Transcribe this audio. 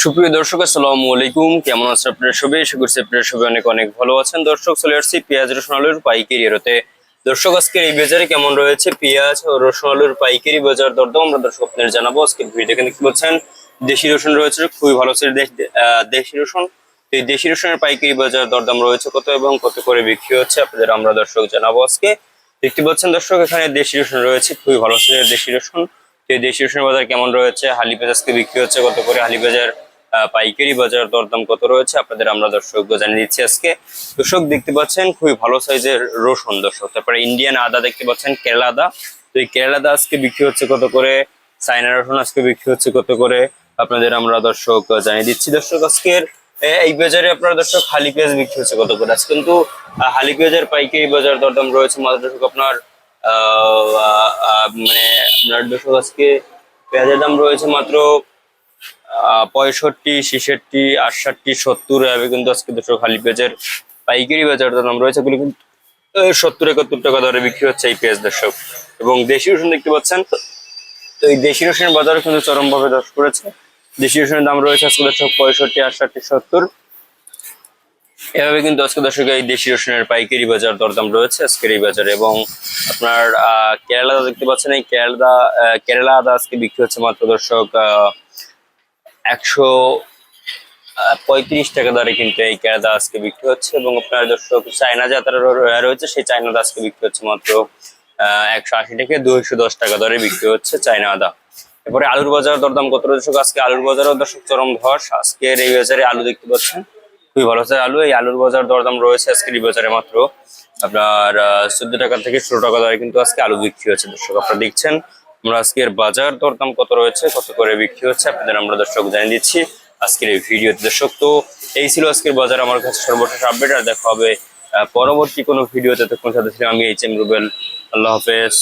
সুপ্রিয় দর্শক আসসালামু আলাইকুম। কেমন আছেন আপনারা সবাই? আশা করছি আপনারা সবাই অনেক অনেক ভালো আছেন। দর্শক চলে আসছি পেঁয়াজ রসুন আলুর পাইকারি এরতে দর্শক আজকের এই বাজারে কেমন রয়েছে? পেঁয়াজ ও রসুন আলুর পাইকারি বাজার দরদাম আমরা দর্শক আপনাদের জানাব। আজকে ভিডিও দেখতে পাচ্ছেন? দেশি রসুন রয়েছে খুবই ভালো আছে দেশি রসুন। এই দেশি রসুনের পাইকারি বাজার দরদাম রয়েছে কত এবং কত করে বিক্রি হচ্ছে আপনাদের আমরা দর্শক জানাব আজকে। দেখতে পাচ্ছেন দর্শক এখানে দেশি রসুন রয়েছে খুবই ভালো আছে দেশি রসুন। এই দেশি রসুনের বাজার কেমন রয়েছে? হালি পেঁয়াজ বিক্রি হচ্ছে কত করে? হালি আহ, পাইকারি বাজার দরদাম কত রয়েছে আপনাদের আমরা দর্শক জানিয়ে দিচ্ছি আজকে। দর্শক, দেখতে পাচ্ছেন, খুবই ভালো সাইজের রসুন দর্শক। তারপরে ইন্ডিয়ান আদা দেখতে পাচ্ছেন, কেরালা আদা। তো এই কেরালা আদা আজকে বিক্রি হচ্ছে কত করে? চাইনা রসুন আজকে বিক্রি হচ্ছে কত করে? আপনাদের আমরা দর্শক জানিয়ে দিচ্ছি। দর্শক, আজকের এই বাজারে আপনার দর্শক হালি পেঁয়াজ বিক্রি হচ্ছে কত করে? আজকে কিন্তু হালি পেঁয়াজের পাইকারি বাজার দরদাম রয়েছে। মাত্র দর্শক, আপনার মানে আপনার দর্শক, আজকে পেঁয়াজের দাম রয়েছে মাত্র পঁয়ষট্টি ছেষট্টি আটষট্টি সত্তর কিন্তু আজকে দুশো খালি পেঁয়াজের পাইকারি বাজার দাম রয়েছে এগুলো কিন্তু সত্তর একাত্তর টাকা দরে বিক্রি হচ্ছে এই পেঁয়াজ দর্শক। এবং দেশি রসুন দেখতে পাচ্ছেন তো এই দেশি রসুনের বাজারও কিন্তু চরমভাবে দশ করেছে। দেশি রসুনের দাম রয়েছে আজকে দর্শক পঁয়ষট্টি আটষট্টি সত্তর। এভাবে কিন্তু আজকে দর্শক এই দেশি রসুনের পাইকারি বাজার দরদাম রয়েছে আজকের এই বাজারে। এবং আপনার কেরালা দেখতে পাচ্ছেন এই কেরালা কেরালা আদা আজকে বিক্রি হচ্ছে মাত্র দর্শক আহ, একশো পঁয়ত্রিশ টাকা দরে কিন্তু এই কেরাদা আজকে বিক্রি হচ্ছে এবং আপনার দর্শক চায়না যাত্রা রয়েছে, সেই চায়না আদা আজকে বিক্রি হচ্ছে মাত্র একশো আশি থেকে দুইশো দশ টাকা দরে বিক্রি হচ্ছে চায়না আদা এরপরে আলুর বাজার দরদাম কত দর্শক? আজকে আলুর বাজারও দর্শক চরম ধস। আজকের এই বাজারে আলু দেখতে পাচ্ছেন, খুবই ভালো আছে আলু। এই আলুর বাজার দরদাম রয়েছে আজকের এই বাজারে মাত্র। আপনার চোদ্দ টাকা থেকে ষোলো টাকা দরে কিন্তু আজকে আলু বিক্রি হচ্ছে দর্শক, আপনারা দেখছেন। আমরা আজকের বাজার দরদাম কত রয়েছে, কত করে বিক্রি হচ্ছে আপনাদের আমরা দর্শক জানিয়ে দিচ্ছি। আজকের এই ভিডিওতে দর্শক, তো এই ছিল আজকের বাজার, আমার কাছে সর্বশেষ আপডেট, আর দেখা হবে পরবর্তী কোনো ভিডিওতে। তখন সাথে ছিলাম আমি এইচ এম রুবেল আল্লাহ হাফেজ।